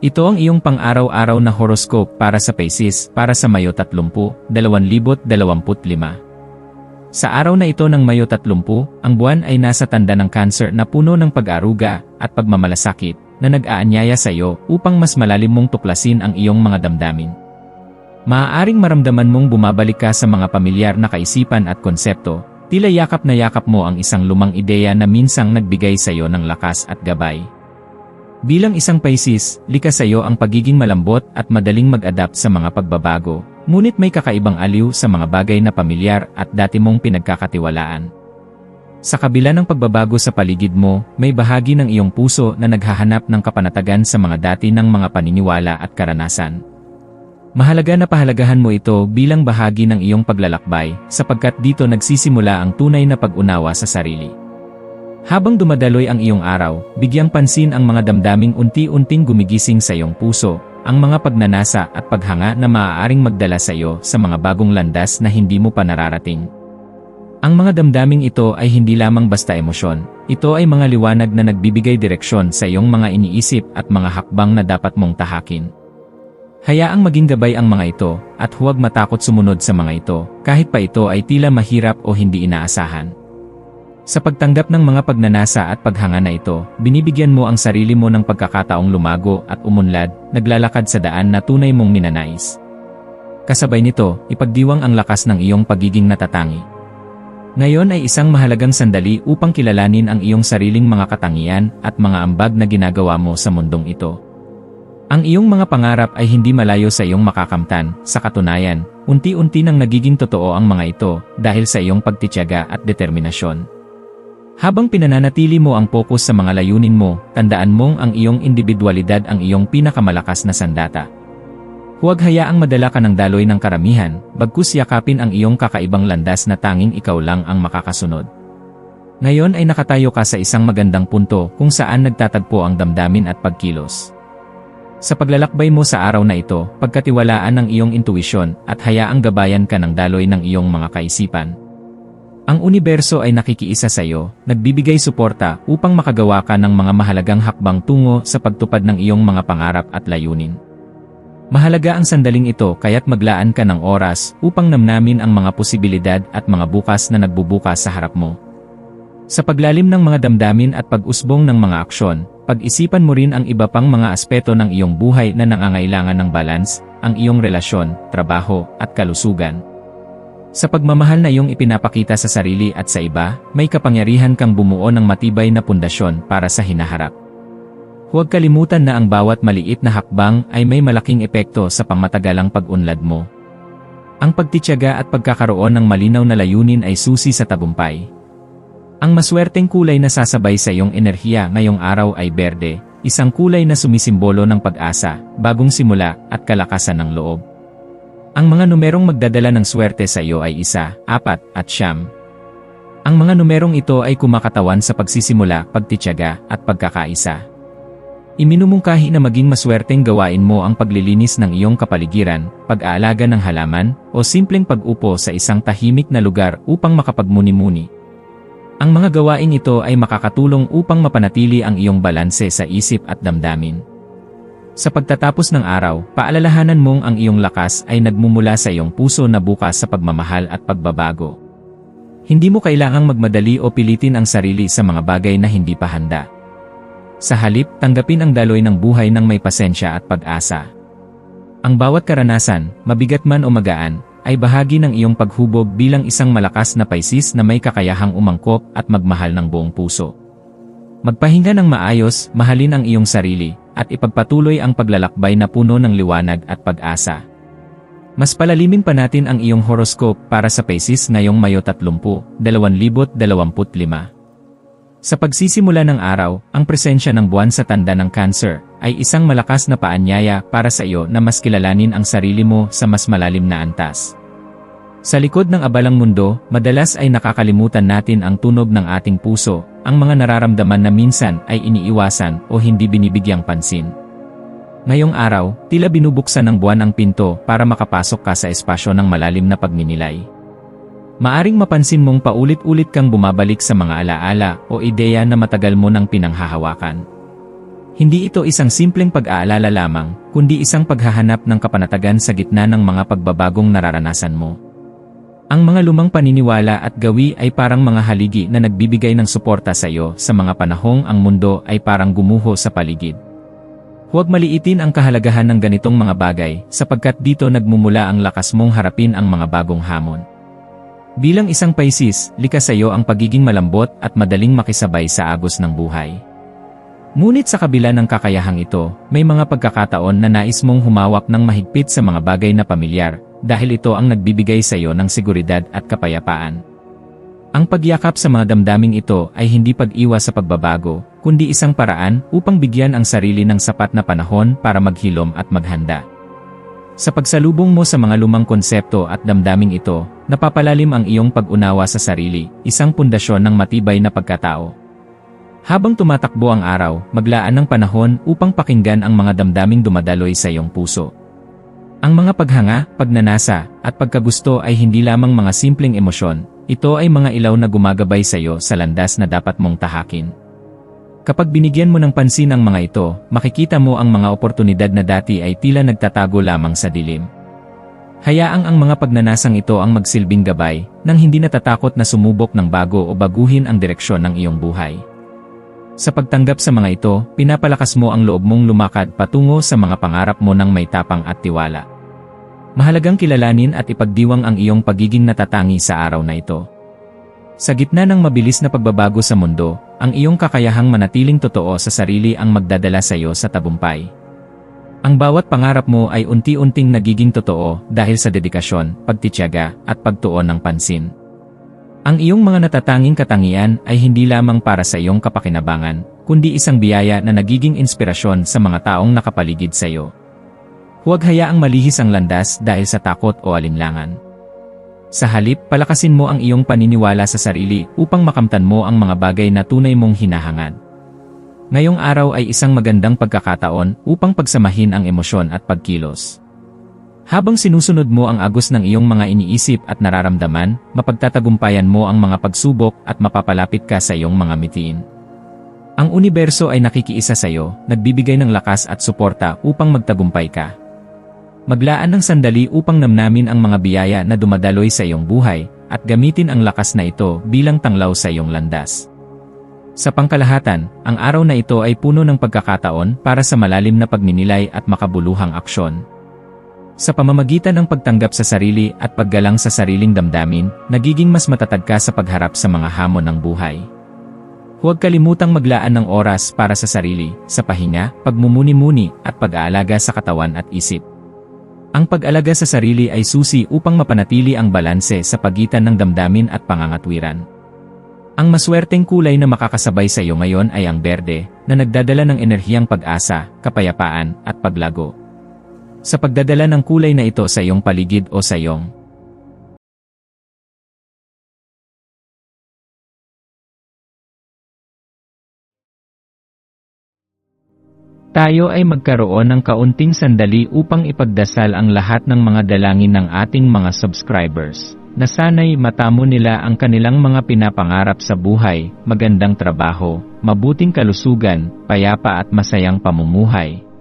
Ito ang iyong pang-araw-araw na horoscope para sa Pisces para sa Mayo 30, 2025. Sa araw na ito ng Mayo 30, ang buwan ay nasa tanda ng cancer na puno ng pag-aruga at pagmamalasakit na nag-aanyaya sa iyo upang mas malalim mong tuklasin ang iyong mga damdamin. Maaaring maramdaman mong bumabalik ka sa mga pamilyar na kaisipan at konsepto, tila yakap na yakap mo ang isang lumang ideya na minsang nagbigay sa iyo ng lakas at gabay. Bilang isang Pisces, likas sa iyo ang pagiging malambot at madaling mag-adapt sa mga pagbabago, ngunit may kakaibang aliw sa mga bagay na pamilyar at dati mong pinagkakatiwalaan. Sa kabila ng pagbabago sa paligid mo, may bahagi ng iyong puso na naghahanap ng kapanatagan sa mga dati ng mga paniniwala at karanasan. Mahalaga na pahalagahan mo ito bilang bahagi ng iyong paglalakbay, sapagkat dito nagsisimula ang tunay na pag-unawa sa sarili. Habang dumadaloy ang iyong araw, bigyang pansin ang mga damdaming unti-unting gumigising sa iyong puso, ang mga pagnanasa at paghanga na maaaring magdala sa iyo sa mga bagong landas na hindi mo pa nararating. Ang mga damdaming ito ay hindi lamang basta emosyon, ito ay mga liwanag na nagbibigay direksyon sa iyong mga iniisip at mga hakbang na dapat mong tahakin. Hayaang maging gabay ang mga ito, at huwag matakot sumunod sa mga ito, kahit pa ito ay tila mahirap o hindi inaasahan. Sa pagtanggap ng mga pagnanasa at paghanga na ito, binibigyan mo ang sarili mo ng pagkakataong lumago at umunlad, naglalakad sa daan na tunay mong minanais. Kasabay nito, ipagdiwang ang lakas ng iyong pagiging natatangi. Ngayon ay isang mahalagang sandali upang kilalanin ang iyong sariling mga katangian at mga ambag na ginagawa mo sa mundong ito. Ang iyong mga pangarap ay hindi malayo sa iyong makakamtan, sa katunayan, unti-unti nang nagiging totoo ang mga ito dahil sa iyong pagtityaga at determinasyon. Habang pinananatili mo ang focus sa mga layunin mo, tandaan mong ang iyong individualidad ang iyong pinakamalakas na sandata. Huwag hayaang madala ka ng daloy ng karamihan, bagkus yakapin ang iyong kakaibang landas na tanging ikaw lang ang makakasunod. Ngayon ay nakatayo ka sa isang magandang punto kung saan nagtatagpo ang damdamin at pagkilos. Sa paglalakbay mo sa araw na ito, pagkatiwalaan ng iyong intuisyon at hayaang gabayan ka ng daloy ng iyong mga kaisipan, ang universo ay nakikiisa sa iyo, nagbibigay suporta upang makagawa ka ng mga mahalagang hakbang tungo sa pagtupad ng iyong mga pangarap at layunin. Mahalaga ang sandaling ito kaya't maglaan ka ng oras upang namnamin ang mga posibilidad at mga bukas na nagbubukas sa harap mo. Sa paglalim ng mga damdamin at pag-usbong ng mga aksyon, pag-isipan mo rin ang iba pang mga aspeto ng iyong buhay na nangangailangan ng balance, ang iyong relasyon, trabaho, at kalusugan. Sa pagmamahal na iyong ipinapakita sa sarili at sa iba, may kapangyarihan kang bumuo ng matibay na pundasyon para sa hinaharap. Huwag kalimutan na ang bawat maliit na hakbang ay may malaking epekto sa pangmatagalang pag-unlad mo. Ang pagtityaga at pagkakaroon ng malinaw na layunin ay susi sa tagumpay. Ang maswerteng kulay na sasabay sa iyong enerhiya ngayong araw ay berde, isang kulay na sumisimbolo ng pag-asa, bagong simula, at kalakasan ng loob. Ang mga numerong magdadala ng swerte sa iyo ay isa, apat, at siyam. Ang mga numerong ito ay kumakatawan sa pagsisimula, pagtityaga, at pagkakaisa. Iminumungkahi na maging maswerteng gawain mo ang paglilinis ng iyong kapaligiran, pag-aalaga ng halaman, o simpleng pag-upo sa isang tahimik na lugar upang makapagmuni-muni. Ang mga gawain ito ay makakatulong upang mapanatili ang iyong balanse sa isip at damdamin. Sa pagtatapos ng araw, paalalahanan mong ang iyong lakas ay nagmumula sa iyong puso na bukas sa pagmamahal at pagbabago. Hindi mo kailangang magmadali o pilitin ang sarili sa mga bagay na hindi pa handa. Sa halip, tanggapin ang daloy ng buhay ng may pasensya at pag-asa. Ang bawat karanasan, mabigat man o magaan, ay bahagi ng iyong paghubog bilang isang malakas na paisis na may kakayahang umangkop at magmahal ng buong puso. Magpahinga ng maayos, mahalin ang iyong sarili, at ipagpatuloy ang paglalakbay na puno ng liwanag at pag-asa. Mas palalimin pa natin ang iyong horoscope para sa Pisces ngayong Mayo 30, 2025. Sa pagsisimula ng araw, ang presensya ng buwan sa tanda ng cancer ay isang malakas na paanyaya para sa iyo na mas kilalanin ang sarili mo sa mas malalim na antas. Sa likod ng abalang mundo, madalas ay nakakalimutan natin ang tunog ng ating puso, ang mga nararamdaman na minsan ay iniiwasan o hindi binibigyang pansin. Ngayong araw, tila binubuksan ng buwan ang pinto para makapasok ka sa espasyo ng malalim na pagninilay. Maaring mapansin mong paulit-ulit kang bumabalik sa mga alaala o ideya na matagal mo nang pinanghahawakan. Hindi ito isang simpleng pag-aalala lamang, kundi isang paghahanap ng kapanatagan sa gitna ng mga pagbabagong nararanasan mo. Ang mga lumang paniniwala at gawi ay parang mga haligi na nagbibigay ng suporta sa iyo sa mga panahong ang mundo ay parang gumuho sa paligid. Huwag maliitin ang kahalagahan ng ganitong mga bagay sapagkat dito nagmumula ang lakas mong harapin ang mga bagong hamon. Bilang isang Pisces, likas sa iyo ang pagiging malambot at madaling makisabay sa agos ng buhay. Ngunit sa kabila ng kakayahang ito, may mga pagkakataon na nais mong humawak ng mahigpit sa mga bagay na pamilyar, dahil ito ang nagbibigay sa iyo ng seguridad at kapayapaan. Ang pagyakap sa mga damdaming ito ay hindi pag-iwas sa pagbabago, kundi isang paraan upang bigyan ang sarili ng sapat na panahon para maghilom at maghanda. Sa pagsalubong mo sa mga lumang konsepto at damdaming ito, napapalalim ang iyong pag-unawa sa sarili, isang pundasyon ng matibay na pagkatao. Habang tumatakbo ang araw, maglaan ng panahon upang pakinggan ang mga damdaming dumadaloy sa iyong puso. Ang mga paghanga, pagnanasa, at pagkagusto ay hindi lamang mga simpleng emosyon, ito ay mga ilaw na gumagabay sa iyo sa landas na dapat mong tahakin. Kapag binigyan mo ng pansin ang mga ito, makikita mo ang mga oportunidad na dati ay tila nagtatago lamang sa dilim. Hayaang ang mga pagnanasang ito ang magsilbing gabay, nang hindi natatakot na sumubok ng bago o baguhin ang direksyon ng iyong buhay. Sa pagtanggap sa mga ito, pinapalakas mo ang loob mong lumakad patungo sa mga pangarap mo ng may tapang at tiwala. Mahalagang kilalanin at ipagdiwang ang iyong pagiging natatangi sa araw na ito. Sa gitna ng mabilis na pagbabago sa mundo, ang iyong kakayahang manatiling totoo sa sarili ang magdadala sa iyo sa tabumpay. Ang bawat pangarap mo ay unti-unting nagiging totoo dahil sa dedikasyon, pagtityaga, at pagtuon ng pansin. Ang iyong mga natatanging katangian ay hindi lamang para sa iyong kapakinabangan, kundi isang biyaya na nagiging inspirasyon sa mga taong nakapaligid sa iyo. Huwag hayaang malihis ang landas dahil sa takot o alinlangan. Sa halip, palakasin mo ang iyong paniniwala sa sarili upang makamtan mo ang mga bagay na tunay mong hinahangad. Ngayong araw ay isang magandang pagkakataon upang pagsamahin ang emosyon at pagkilos. Habang sinusunod mo ang agos ng iyong mga iniisip at nararamdaman, mapagtatagumpayan mo ang mga pagsubok at mapapalapit ka sa iyong mga mitiin. Ang universo ay nakikiisa sa iyo, nagbibigay ng lakas at suporta upang magtagumpay ka. Maglaan ng sandali upang namnamin ang mga biyaya na dumadaloy sa iyong buhay, at gamitin ang lakas na ito bilang tanglaw sa iyong landas. Sa pangkalahatan, ang araw na ito ay puno ng pagkakataon para sa malalim na pagninilay at makabuluhang aksyon. Sa pamamagitan ng pagtanggap sa sarili at paggalang sa sariling damdamin, nagiging mas matatag ka sa pagharap sa mga hamon ng buhay. Huwag kalimutang maglaan ng oras para sa sarili, sa pahinga, pagmumuni-muni, at pag-aalaga sa katawan at isip. Ang pag-alaga sa sarili ay susi upang mapanatili ang balanse sa pagitan ng damdamin at pangangatwiran. Ang maswerteng kulay na makakasabay sa iyo ngayon ay ang berde, na nagdadala ng enerhiyang pag-asa, kapayapaan, at paglago. Sa pagdadala ng kulay na ito sa iyong paligid o sa iyong Tayo ay magkaroon ng kaunting sandali upang ipagdasal ang lahat ng mga dalangin ng ating mga subscribers, na sana'y matamo nila ang kanilang mga pinapangarap sa buhay, magandang trabaho, mabuting kalusugan, payapa at masayang pamumuhay,